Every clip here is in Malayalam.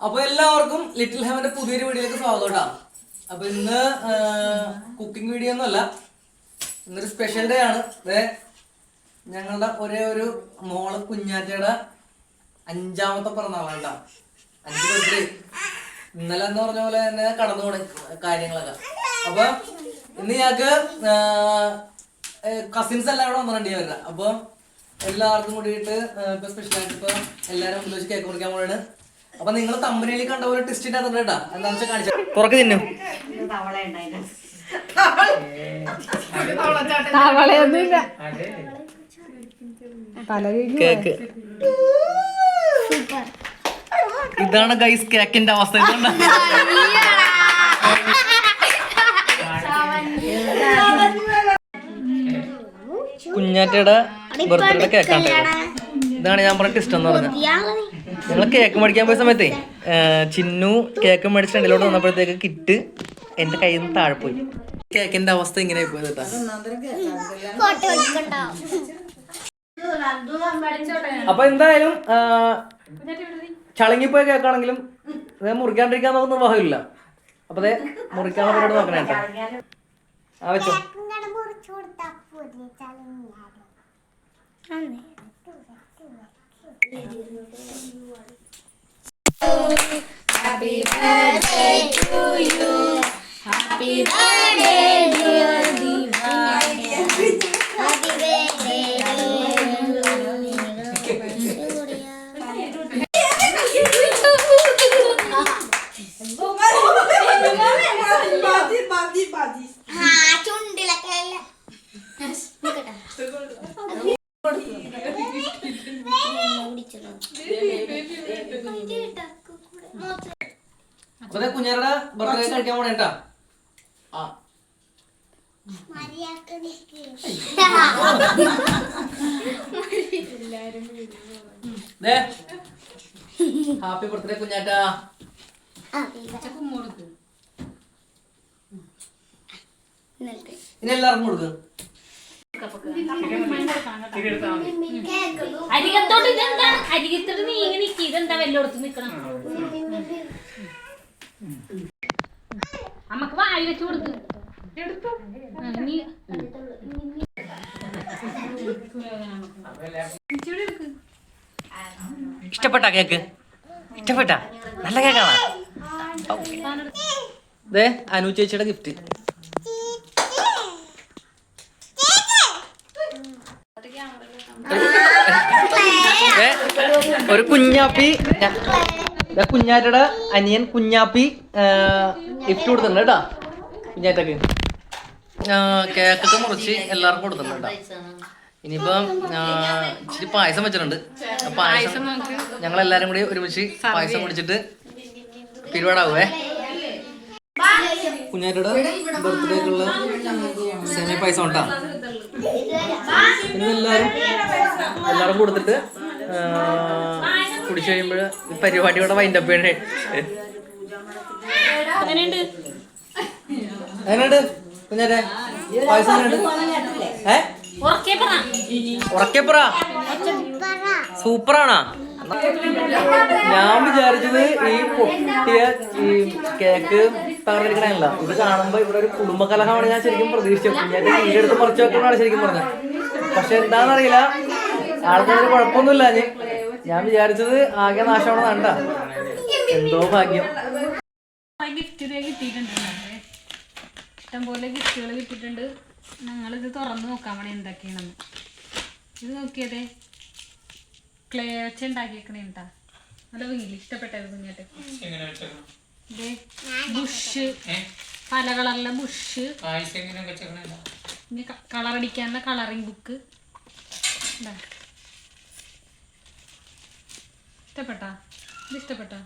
അപ്പൊ എല്ലാവർക്കും ലിറ്റിൽ ഹെവന്റെ പുതിയൊരു വീഡിയോയിലേക്ക് സ്വാഗതം കേട്ടോ അപ്പൊ ഇന്ന് കുക്കിംഗ് വീഡിയോ ഒന്നും അല്ല. ഇന്നൊരു സ്പെഷ്യൽ ഡേ ആണ്. അതെ ഞങ്ങളുടെ ഒരേ ഒരു മോൾ കുഞ്ഞാറ്റയുടെ അഞ്ചാമത്തെ പിറന്നാളാണ് കേട്ടോ. അഞ്ച് ബർത്ത്ഡേ ഇന്നലെ എന്ന് പറഞ്ഞ പോലെ തന്നെ കടന്നു പോണ കാര്യങ്ങളൊക്കെ. അപ്പൊ ഇന്ന് ഞങ്ങക്ക് കസിൻസ് എല്ലാം കൂടെ വന്നിട്ടുണ്ട് വരുന്നത് അപ്പൊ എല്ലാവർക്കും കൂടിയിട്ട് ഇപ്പൊ സ്പെഷ്യൽ ആയിട്ട് ഇപ്പൊ മുന്നിൽ കേക്ക് മുറിക്കാൻ പോവാണ്. അപ്പൊ നിങ്ങൾ തമ്പനിയിൽ കണ്ട പോലെ ടെസ്റ്റ് ഇട്ടാകുന്നുണ്ട് കേട്ടാ എന്താണെന്ന് വെച്ചാൽ കാണിച്ചു തുറക്ക് തിന്നു. തവളയൊന്നുമില്ല. കേക്ക്. ഇതാണ് ഗൈസ് കേക്കിന്റെ അവസ്ഥ. കുഞ്ഞാറ്റയുടെ ബർത്ത്ഡേ കേക്കാണ് ഇതാണ് ഞാൻ പറഞ്ഞ ടിസ്റ്റ് എന്ന് പറഞ്ഞത്. ഞങ്ങൾ കേക്ക് മേടിക്കാൻ പോയ സമയത്തേ ചിന്നു കേക്ക് മേടിച്ച് രണ്ടിലോട്ട് വന്നപ്പോഴത്തേക്ക് കിറ്റ് എന്റെ കയ്യിൽ നിന്ന് താഴെ പോയി. കേക്കിന്റെ അവസ്ഥ ഇങ്ങനെ കേട്ടാ അപ്പൊ എന്തായാലും ചളങ്ങിപ്പോയ കേക്കാണെങ്കിലും മുറിക്കാണ്ടിരിക്കാൻ നമുക്ക് നിർവാഹമില്ല. അപ്പൊ അതെ മുറിക്കാനുള്ള പരിപാടി നോക്കണേ കേട്ടോ ആ വെച്ചോ. Happy birthday to you. Happy birthday, dear. അപ്പൊ കുഞ്ഞാരുടെ ബർത്ത്ഡേ കഴിക്കാൻ പോണേട്ടാ ആ. ദേ. ഹാപ്പി ബർത്ത്ഡേ കുഞ്ഞാട്ടാ ഇനി എല്ലാവർക്കും കൊടുക്കും. അരികത്തോട്ട് ഇതെന്താ അരികത്തോട്ട് നീ ഇങ്ങനെ നിക്ക്. ഇതെന്താ വല്ലോടത്ത് നിക്കണം? അമ്മയ്ക്ക് വായി വെച്ച് കൊടുക്ക്. ഇഷ്ടപ്പെട്ട കേക്ക്? ഇഷ്ടപ്പെട്ട? നല്ല കേക്കാണ്? ദേ അനു ചേച്ചിയുടെ ഗിഫ്റ്റ് ഒരു കുഞ്ഞാപ്പി കുഞ്ഞാറ്റയുടെ അനിയൻ കുഞ്ഞാപ്പി ഗിഫ്റ്റ് കൊടുത്തിട്ടുണ്ട് കേട്ടാ. കുഞ്ഞാറ്റക്ക്. കേക്കൊക്കെ മുറിച്ച് എല്ലാവർക്കും കൊടുത്തിട്ടുണ്ട് കേട്ടോ. ഇനിയിപ്പം ഇച്ചിരി പായസം വെച്ചിട്ടുണ്ട്. പായസം ഞങ്ങൾ എല്ലാരും കൂടി ഒരുമിച്ച് പായസം കുടിച്ചിട്ട് പിരിപാടാവേ. കുഞ്ഞാറ്റയുടെ ബർത്ത്ഡേക്കുള്ള സേമിയ പായസം ഉണ്ടാ? എല്ലാരും എല്ലാരും കൊടുത്തിട്ട് കുടിച്ചു കഴിയുമ്പോൾ പരിപാടിയോടെ വൈൻഡപ്പ് ചെയ്യണേ. അങ്ങനെയുണ്ട് എങ്ങനെയുണ്ട്? കുഞ്ഞാറ്റെ പായസം എങ്ങനെയുണ്ട്? ഏ? ഉറക്കെ പറ ഉറക്കെ പറ സൂപ്പറാണാ. ഞാൻ വിചാരിച്ചത് ഈ പൊട്ടിയ ഈ കേക്ക് തകർന്നിരിക്കണല്ല ഇത് കാണുമ്പോ ഇവിടെ ഒരു കുടുംബകലഹമാണ് ഞാൻ ശരിക്കും പ്രതീക്ഷിച്ചത്. ഞാൻ വീടെടുത്ത് പറിച്ചു വെക്കണമെന്നാണ് ശരിക്കും പറഞ്ഞത്. പക്ഷെ എന്താണെന്നറിയില്ല. ആൾക്കൊരു കുഴപ്പമൊന്നുമില്ല. ഞാൻ ഞാൻ വിചാരിച്ചത് ആകെ നാശമാണെന്ന് കണ്ട എന്തോ ഭാഗ്യം. ഗിഫ്റ്റ് കിട്ടിയിട്ടുണ്ട് നമുക്ക്. ഇഷ്ടംപോലെ ഗിഫ്റ്റുകൾ കിട്ടിയിട്ടുണ്ട്. ഞങ്ങളിത് തുറന്ന് നോക്കാൻ വേണ്ടി എന്തൊക്കെയാണെന്ന്. ഇത് നോക്കിയതേ. ക്ലേ വെച്ച് ഉണ്ടാക്കിയേക്കണേ എന്താ നല്ല വീൽ ഇഷ്ടപ്പെട്ടത് കുഞ്ഞാട്ട് ഇത് ബുഷ്. പല കളറിലെ ബുഷ്. പിന്നെ കളർ അടിക്കാനുള്ള കളറിങ് ബുക്ക് ഇഷ്ടപ്പെട്ടാ? ഇത് ഇഷ്ടപ്പെട്ടാ?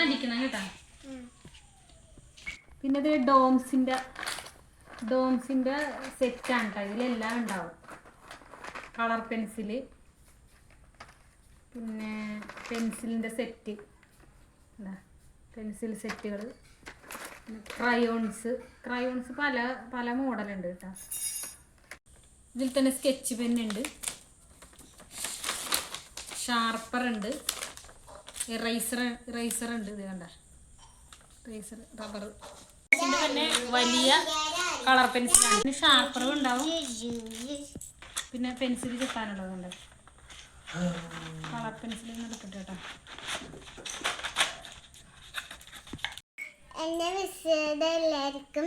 അടിക്കണം കേട്ടാ. പിന്നെ ഇത് ഡോംസിന്റെ ഡോംസിന്റെ സെറ്റാണ് കേട്ടോ. ഇതിലെല്ലാം ഉണ്ടാവും. കളർ പെൻസിൽ പിന്നെ പെൻസിലിന്റെ സെറ്റ് പെൻസിൽ സെറ്റുകൾ ക്രയോൺസ് ക്രയോൺസ് പല പല മോഡലുണ്ട് കേട്ടോ. ഇതിൽ തന്നെ സ്കെച്ച് പെന്നുണ്ട് ഉണ്ട്. ഷാർപ്പർ ഉണ്ട് ഇറൈസർ ഇറൈസർ ഉണ്ട് ഇത് കണ്ട. Eraser rubber. ഇതിന്റെ തന്നെ വലിയ കളർ പെൻസിലാണ്. പിന്നെ ഷാർപ്പറും ഉണ്ടാവും. പിന്നെ പെൻസിൽ കിട്ടാനുള്ളതുണ്ട് കളർ പെൻസിൽ എടുക്കട്ടെ കേട്ടോ. എന്റെ മിസ്സുടെ എല്ലാവർക്കും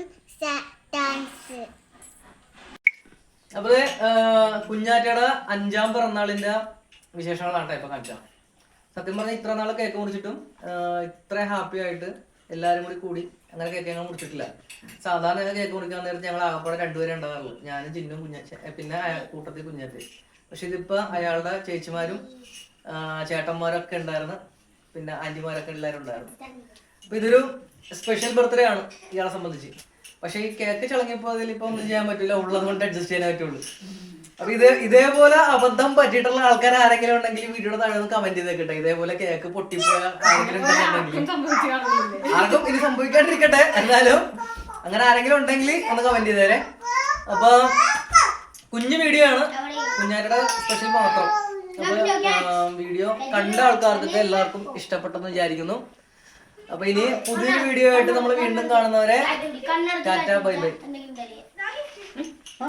ഡാൻസ് അപ്പൊ കുഞ്ഞാറ്റയുടെ അഞ്ചാം പിറന്നാളിന്റെ വിശേഷങ്ങളാണ് ഇപ്പൊ കാണിച്ചാ. സത്യം പറഞ്ഞാൽ ഇത്ര നാൾ കേക്ക് മുറിച്ചിട്ടും ഇത്ര ഹാപ്പി ആയിട്ട് എല്ലാരും കൂടി കൂടി അങ്ങനെ കേക്ക് ഞങ്ങൾ മുറിച്ചിട്ടില്ല. സാധാരണ കേക്ക് മുറിക്കാൻ നേരത്തെ ഞങ്ങൾ ആകപ്പാടെ രണ്ടുപേരെ ഉണ്ടാകാറുള്ളൂ. ഞാനും ചിന്നും കുഞ്ഞാച്ച പിന്നെ കൂട്ടത്തിൽ കുഞ്ഞാറ്റ്. പക്ഷെ ഇതിപ്പോ അയാളുടെ ചേച്ചിമാരും ചേട്ടന്മാരും ചേട്ടന്മാരൊക്കെ ഉണ്ടായിരുന്നു. പിന്നെ ആന്റിമാരൊക്കെ എല്ലാവരും ഉണ്ടായിരുന്നു. അപ്പൊ ഇതൊരു സ്പെഷ്യൽ ബർത്ത്ഡേ ആണ് ഇയാളെ സംബന്ധിച്ച്. പക്ഷെ ഈ കേക്ക് ചളങ്ങിയപ്പോ അതിൽ ഇപ്പൊ ഒന്നും ചെയ്യാൻ പറ്റില്ല. ഉള്ളത് കൊണ്ട് അഡ്ജസ്റ്റ് ചെയ്യാൻ പറ്റുള്ളൂ. അപ്പൊ ഇത് ഇതേപോലെ അബദ്ധം പറ്റിയിട്ടുള്ള ആൾക്കാർ ആരെങ്കിലും ഉണ്ടെങ്കിൽ വീഡിയോയുടെ താഴെ കമന്റ് ചെയ്തേക്കട്ടെ ഇതേപോലെ കേക്ക് പൊട്ടിപ്പോയ ആരെങ്കിലും ഉണ്ടെന്നുണ്ടെങ്കിൽ ആർക്കും ഇനി സംഭവിക്കാണ്ടിരിക്കട്ടെ. എന്നാലും അങ്ങനെ ആരെങ്കിലും ഉണ്ടെങ്കിൽ ഒന്ന് കമന്റ് ചെയ്തേരെ അപ്പൊ കുഞ്ഞു വീഡിയോ ആണ്. കുഞ്ഞാറ്റയുടെ സ്പെഷ്യൽ മാത്രം. വീഡിയോ കണ്ട ആൾക്കാർക്കൊക്കെ എല്ലാവർക്കും ഇഷ്ടപ്പെട്ടെന്ന് വിചാരിക്കുന്നു. അപ്പൊ ഇനി പുതിയൊരു വീഡിയോ ആയിട്ട് നമ്മൾ വീണ്ടും കാണുന്നവരെ ടാറ്റ ബൈ ബൈ. 哦